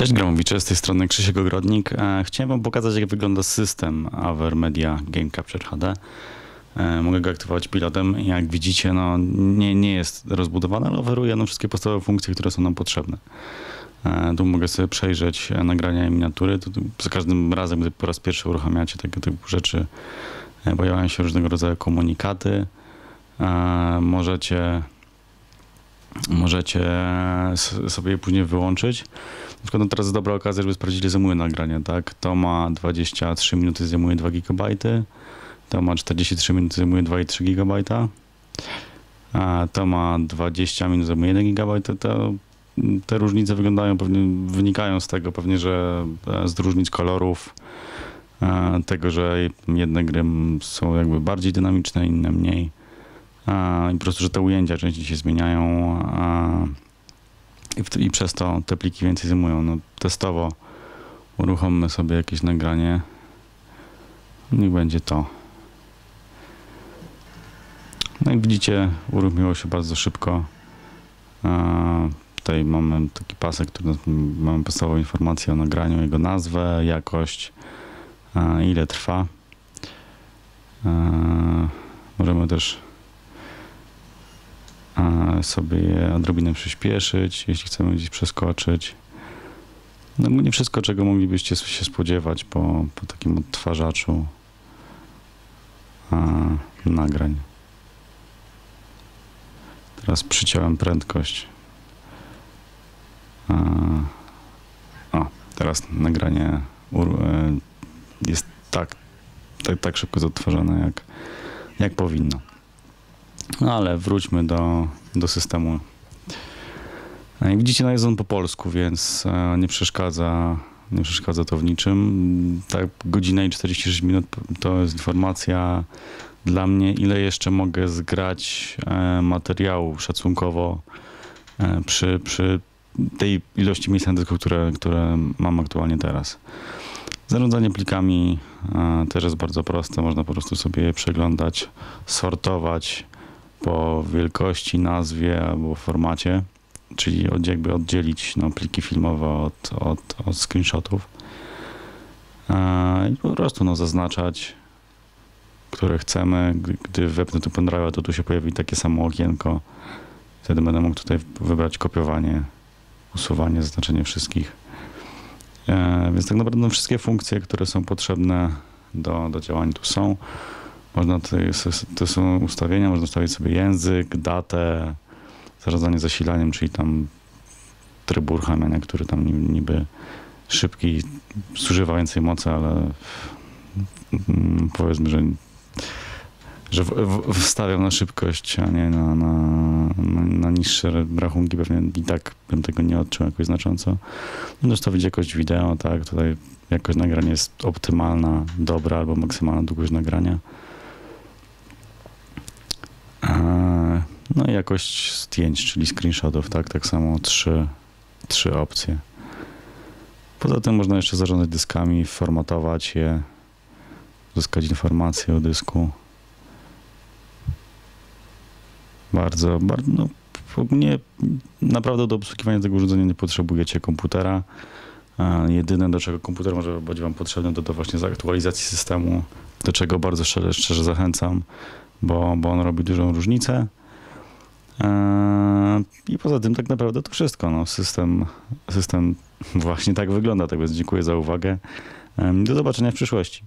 Cześć Gromowicze, z tej strony Krzysiek Ogrodnik. E, Chciałem wam pokazać jak wygląda system Aver Media Game Capture HD. Mogę go aktywować pilotem. Jak widzicie, no, nie, nie jest rozbudowany, ale oferuje no, wszystkie podstawowe funkcje, które są nam potrzebne. E, Tu mogę sobie przejrzeć e, nagrania i miniatury. Tu, tu, za każdym razem, gdy po raz pierwszy uruchamiacie tego typu rzeczy, pojawiają się różnego rodzaju komunikaty. Możecie możecie sobie je później wyłączyć. Na przykład no teraz jest dobra okazja, żeby sprawdzić, ile zajmuje nagranie, tak? To ma 23 minuty, zajmuje 2 GB, to ma 43 minuty, zajmuje 2,3 GB, a to ma 20 minut, zajmuje 1 GB, to, to te różnice wyglądają pewnie, wynikają z tego pewnie, że e, z różnic kolorów, e, tego, że jedne gry są jakby bardziej dynamiczne, inne mniej. I po prostu, że te ujęcia częściej się zmieniają i, i przez to te pliki więcej zajmują. No, testowo uruchommy sobie jakieś nagranie. Niech będzie to. No jak widzicie, uruchomiło się bardzo szybko. Tutaj mamy taki pasek, który mamy podstawową informację o nagraniu, jego nazwę, jakość, ile trwa. Możemy też sobie je odrobinę przyspieszyć, jeśli chcemy gdzieś przeskoczyć. No nie wszystko, czego moglibyście się spodziewać po, po takim odtwarzaczu nagrań. Teraz przyciąłem prędkość. O, teraz nagranie e, jest tak, tak, tak szybko odtwarzane, jak, jak powinno. No ale wróćmy do, do systemu. Jak widzicie, no jest on po polsku, więc e, nie przeszkadza, nie przeszkadza to w niczym. Tak, godzina i 46 minut to jest informacja dla mnie, ile jeszcze mogę zgrać e, materiału szacunkowo e, przy, przy tej ilości miejsc na dysku, które, które mam aktualnie teraz. Zarządzanie plikami też jest bardzo proste. Można po prostu sobie je przeglądać, sortować po wielkości, nazwie albo formacie, czyli jakby oddzielić no, pliki filmowe od, od, od screenshotów e, i po prostu no, zaznaczać, które chcemy. Gdy, wepnę tu pendrive'a, to tu się pojawi takie samo okienko. Wtedy będę mógł tutaj wybrać kopiowanie, usuwanie, zaznaczenie wszystkich. E, więc tak naprawdę no, wszystkie funkcje, które są potrzebne do, do działania tu są. Można tutaj, to są ustawienia, można ustawić sobie język, datę, zarządzanie zasilaniem, czyli tam tryb uruchamiania, który tam ni- niby szybki, zużywa więcej mocy, ale mm, powiedzmy, że, że wstawiam na szybkość, a nie na, na, na, niższe rachunki. Pewnie i tak bym tego nie odczuł jakoś znacząco. Można ustawić jakość wideo, tak, tutaj jakość nagrania jest optymalna, dobra albo maksymalna długość nagrania. Eee, No i jakość zdjęć, czyli screenshotów, tak? Tak samo trzy, trzy opcje. Poza tym można jeszcze zarządzać dyskami, formatować je, uzyskać informacje o dysku. Bardzo, bardzo, no, nie, naprawdę do obsługiwania tego urządzenia nie potrzebujecie komputera. E, Jedyne, do czego komputer może być Wam potrzebny, to do właśnie zaktualizacji systemu, do czego bardzo szczerze, szczerze zachęcam bo, bo on robi dużą różnicę. Eee, I poza tym tak naprawdę to wszystko. No, system, system właśnie tak wygląda. Tak więc dziękuję za uwagę. Em, Do zobaczenia w przyszłości.